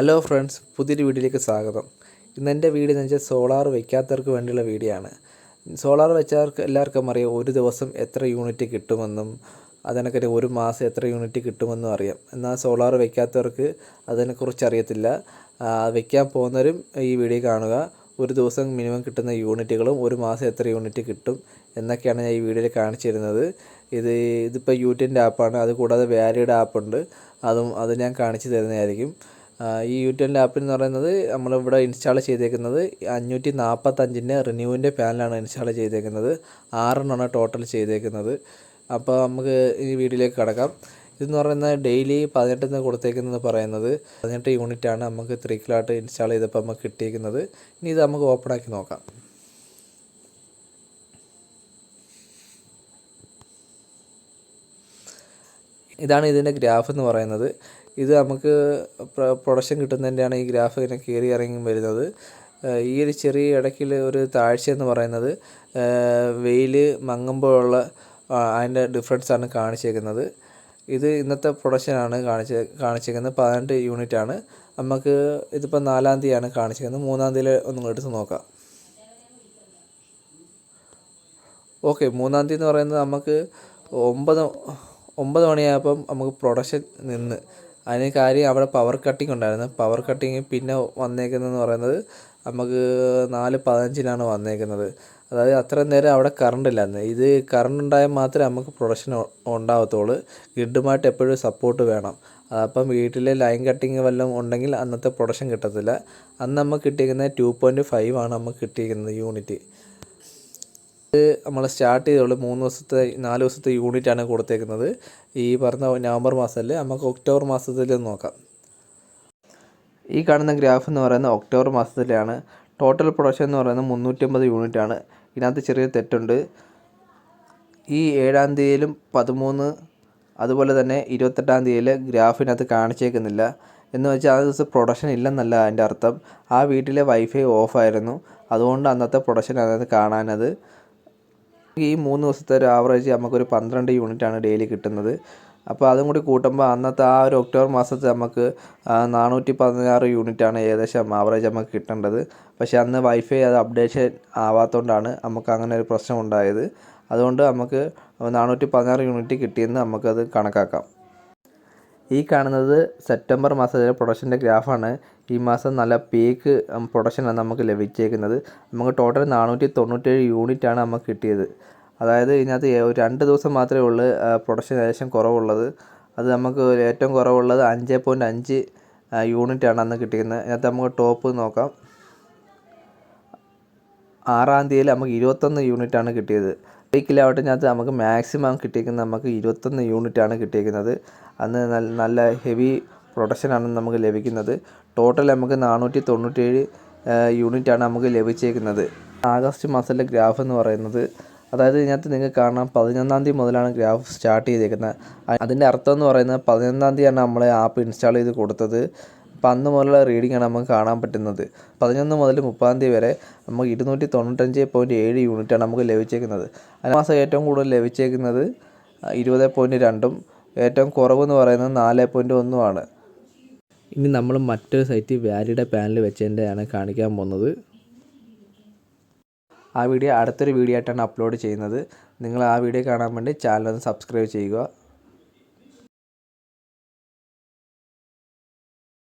Hello friends പുതിയൊരു വീഡിയോയിലേക്ക് സ്വാഗതം. ഇന്ന് എന്റെ വീട് എന്ന് വെച്ചാൽ സോളാർ വയ്ക്കാത്തവർക്ക് വേണ്ടിയുള്ള വീഡിയോ ആണ് സോളാർ വെച്ചവർക്ക് എല്ലാവർക്കും അറിയാം ഒരു ദിവസം എത്ര യൂണിറ്റ് കിട്ടുമെന്നും അതിനൊക്കെ ഒരു മാസം എത്ര യൂണിറ്റ് കിട്ടുമെന്നും അറിയാം. എന്നാൽ സോളാർ വയ്ക്കാത്തവർക്ക് അതിനെക്കുറിച്ച് അറിയത്തില്ല. വയ്ക്കാൻ പോകുന്നവരും ഈ വീഡിയോ കാണുക. ഒരു ദിവസം മിനിമം കിട്ടുന്ന യൂണിറ്റുകളും ഒരു മാസം എത്ര യൂണിറ്റ് കിട്ടും എന്നൊക്കെയാണ് ഞാൻ ഈ വീഡിയോയിൽ കാണിച്ചു തരുന്നത്. ഇത് ഇതിപ്പോൾ യൂട്യൂബിന്റെ ആപ്പാണ്. അത് കൂടാതെ വാലിയുടെ ആപ്പുണ്ട്. അതും അത് ഞാൻ കാണിച്ചു തരുന്നതായിരിക്കും. ഈ യൂട്യൂബിന്റെ ആപ്പ് എന്ന് പറയുന്നത് നമ്മളിവിടെ ഇൻസ്റ്റാൾ ചെയ്തേക്കുന്നത് അഞ്ഞൂറ്റി നാൽപ്പത്തഞ്ചിന്റെ റിന്യൂവിന്റെ പാനലാണ് ഇൻസ്റ്റാൾ ചെയ്തേക്കുന്നത്. ആറെണ്ണമാണ് ടോട്ടൽ ചെയ്തേക്കുന്നത്. അപ്പോൾ നമുക്ക് ഈ വീഡിയോയിലേക്ക് കിടക്കാം. ഇതെന്ന് പറയുന്നത് ഡെയിലി പതിനെട്ടെന്ന് കൊടുത്തേക്കുന്നത് പറയുന്നത് പതിനെട്ട് യൂണിറ്റാണ് നമുക്ക് ത്രീ കിലോട്ട് ഇൻസ്റ്റാൾ ചെയ്തപ്പോൾ നമുക്ക് കിട്ടിയിരിക്കുന്നത് ഇനി ഇത് നമുക്ക് ഓപ്പൺ ആക്കി നോക്കാം. ഇതാണ് ഇതിന്റെ ഗ്രാഫ് എന്ന് പറയുന്നത്. ഇത് നമുക്ക് പ്രൊഡക്ഷൻ കിട്ടുന്നതിന്റെയാണ് ഈ ഗ്രാഫ് ഇങ്ങനെ കയറി ഇറങ്ങി വരുന്നത്. ഈ ഒരു ചെറിയ ഇടയ്ക്കുള്ള ഒരു താഴ്ച എന്ന് പറയുന്നത് വെയിൽ മങ്ങുമ്പോഴുള്ള അതിന്റെ ഡിഫറൻസ് ആണ് കാണിച്ചേക്കുന്നത്. ഇത് ഇന്നത്തെ പ്രൊഡക്ഷനാണ് കാണിച്ച് കാണിച്ചേക്കുന്നത്. പതിനെട്ട് യൂണിറ്റ് ആണ്. നമുക്ക് ഇതിപ്പോൾ നാലാം തീയതിയാണ് കാണിച്ചേക്കുന്നത്. മൂന്നാം തീയതി ഒന്ന് എടുത്ത് നോക്കാം. ഓക്കെ മൂന്നാം തീയതി എന്ന് പറയുന്നത് നമുക്ക് ഒമ്പത് ഒമ്പത് മണിയായപ്പം നമുക്ക് പ്രൊഡക്ഷൻ നിന്ന് അതിന് കാര്യം അവിടെ പവർ കട്ടിംഗ് ഉണ്ടായിരുന്നു. പവർ കട്ടിങ് പിന്നെ വന്നേക്കുന്നതെന്ന് പറയുന്നത് നമുക്ക് നാല് പതിനഞ്ചിനാണ് വന്നേക്കുന്നത്. അതായത് അത്രയും നേരം അവിടെ കറണ്ട് ഇല്ലായിരുന്നു. ഇത് കറണ്ട് ഉണ്ടായാൽ മാത്രമേ നമുക്ക് പ്രൊഡക്ഷൻ ഉണ്ടാവത്തുള്ളൂ. ഗ്രിഡുമായിട്ട് എപ്പോഴും സപ്പോർട്ട് വേണം. അപ്പം വീട്ടിലെ ലൈൻ കട്ടിങ് വല്ലതും ഉണ്ടെങ്കിൽ അന്നത്തെ പ്രൊഡക്ഷൻ കിട്ടത്തില്ല. അന്ന് നമുക്ക് കിട്ടിയിരിക്കുന്നത് ടു പോയിന്റ് ഫൈവ് ആണ് നമുക്ക് കിട്ടിയിരിക്കുന്നത് യൂണിറ്റ് നമ്മൾ സ്റ്റാർട്ട് ചെയ്തോളൂ. മൂന്ന് ദിവസത്തെ നാല് ദിവസത്തെ യൂണിറ്റ് ആണ് കൊടുത്തേക്കുന്നത്. ഈ പറഞ്ഞ നവംബർ മാസത്തിൽ നമുക്ക് ഒക്ടോബർ മാസത്തിൽ നോക്കാം. ഈ കാണുന്ന ഗ്രാഫ് എന്ന് പറയുന്നത് ഒക്ടോബർ മാസത്തിലാണ്. ടോട്ടൽ പ്രൊഡക്ഷൻ എന്ന് പറയുന്നത് മുന്നൂറ്റമ്പത് യൂണിറ്റ് ആണ് ഇതിനകത്ത് ചെറിയ തെറ്റുണ്ട്. ഈ ഏഴാം തീയതിയിലും പതിമൂന്ന് അതുപോലെ തന്നെ ഇരുപത്തെട്ടാം തീയതിയിൽ ഗ്രാഫിനകത്ത് കാണിച്ചേക്കുന്നില്ല. എന്ന് വെച്ചാൽ ആ ദിവസം പ്രൊഡക്ഷൻ ഇല്ലെന്നല്ല അതിന്റെ അർത്ഥം. ആ വീട്ടിലെ വൈഫൈ ഓഫായിരുന്നു അതുകൊണ്ട് അന്നത്തെ പ്രൊഡക്ഷൻ അതിനകത്ത് കാണാനത് ഈ മൂന്ന് ദിവസത്തെ ഒരു ആവറേജ് നമുക്കൊരു പന്ത്രണ്ട് യൂണിറ്റ് ആണ് ഡെയിലി കിട്ടുന്നത്. അപ്പോൾ അതും കൂടി കൂട്ടുമ്പോൾ അന്നത്തെ ആ ഒരു ഒക്ടോബർ മാസത്തെ നമുക്ക് നാനൂറ്റി പതിനാറ് യൂണിറ്റ് ആണ് ഏകദേശം ആവറേജ് നമുക്ക് കിട്ടേണ്ടത്. പക്ഷേ അന്ന് വൈഫൈ അത് അപ്ഡേഷൻ ആവാത്തതുകൊണ്ടാണ് നമുക്ക് അങ്ങനെ ഒരു പ്രശ്നം ഉണ്ടായത്. അതുകൊണ്ട് നമുക്ക് നാനൂറ്റി പതിനാറ് യൂണിറ്റ് കിട്ടിയെന്ന് നമുക്കത് കണക്കാക്കാം. ഈ കാണുന്നത് സെപ്റ്റംബർ മാസത്തിലെ പ്രൊഡക്ഷന്റെ ഗ്രാഫാണ്. ഈ മാസം നല്ല പീക്ക് പ്രൊഡക്ഷനാണ് നമുക്ക് ലഭിച്ചേക്കുന്നത്. നമുക്ക് ടോട്ടൽ നാനൂറ്റി തൊണ്ണൂറ്റേഴ് യൂണിറ്റാണ് നമുക്ക് കിട്ടിയത്. അതായത് ഇതിനകത്ത് രണ്ട് ദിവസം മാത്രമേ ഉള്ളൂ പ്രൊഡക്ഷൻ ഏകദേശം കുറവുള്ളത്. അത് നമുക്ക് ഏറ്റവും കുറവുള്ളത് അഞ്ച് പോയിന്റ് അഞ്ച് യൂണിറ്റാണ് അന്ന് കിട്ടിയിരുന്നത്. ഇതിനകത്ത് നമുക്ക് ടോപ്പ് നോക്കാം. ആറാം തീയതിയിൽ നമുക്ക് ഇരുപത്തൊന്ന് യൂണിറ്റാണ് കിട്ടിയത്. ഈ കിലോവാട്ടിനകത്ത് നമുക്ക് മാക്സിമം കിട്ടിയിരിക്കുന്നത് നമുക്ക് ഇരുപത്തൊന്ന് യൂണിറ്റാണ് കിട്ടിയിരിക്കുന്നത് അന്ന് നല്ല ഹെവി പ്രൊഡക്ഷനാണ് നമുക്ക് ലഭിക്കുന്നത്. ടോട്ടൽ നമുക്ക് നാനൂറ്റി തൊണ്ണൂറ്റേഴ് യൂണിറ്റാണ് നമുക്ക് ലഭിച്ചേക്കുന്നത്. ആഗസ്റ്റ് മാസത്തിലെ ഗ്രാഫ് എന്ന് പറയുന്നത് അതായത് ഇതിനകത്ത് നിങ്ങൾക്ക് കാണാം പതിനൊന്നാം തീയതി മുതലാണ് ഗ്രാഫ് സ്റ്റാർട്ട് ചെയ്തേക്കുന്നത്. അതിന്റെ അർത്ഥം എന്ന് പറയുന്നത് പതിനൊന്നാം തീയതിയാണ് നമ്മളെ ആപ്പ് ഇൻസ്റ്റാൾ ചെയ്ത് കൊടുത്തത്. അപ്പം അന്ന് മുതലുള്ള ആണ് നമുക്ക് കാണാൻ പറ്റുന്നത്. പതിനൊന്ന് മുതൽ മുപ്പതാം തീയതി വരെ നമുക്ക് ഇരുന്നൂറ്റി തൊണ്ണൂറ്റഞ്ച് പോയിന്റ് ഏഴ് യൂണിറ്റാണ് നമുക്ക് ലഭിച്ചേക്കുന്നത്. മാസം ഏറ്റവും കൂടുതൽ ലഭിച്ചേക്കുന്നത് ഇരുപത് പോയിന്റ് രണ്ടും ഏറ്റവും കുറവെന്ന് പറയുന്നത് നാല് പോയിന്റ് ഒന്നുമാണ് ഇനി നമ്മൾ മറ്റൊരു സൈറ്റ് വാലിയുടെ പാനൽ വെച്ചതിന്റെയാണ് കാണിക്കാൻ പോകുന്നത്. ആ വീഡിയോ അടുത്തൊരു വീഡിയോ ആയിട്ടാണ് അപ്ലോഡ് ചെയ്യുന്നത്. നിങ്ങൾ ആ വീഡിയോ കാണാൻ വേണ്ടി ചാനൽ ഒന്ന് സബ്സ്ക്രൈബ് ചെയ്യുക.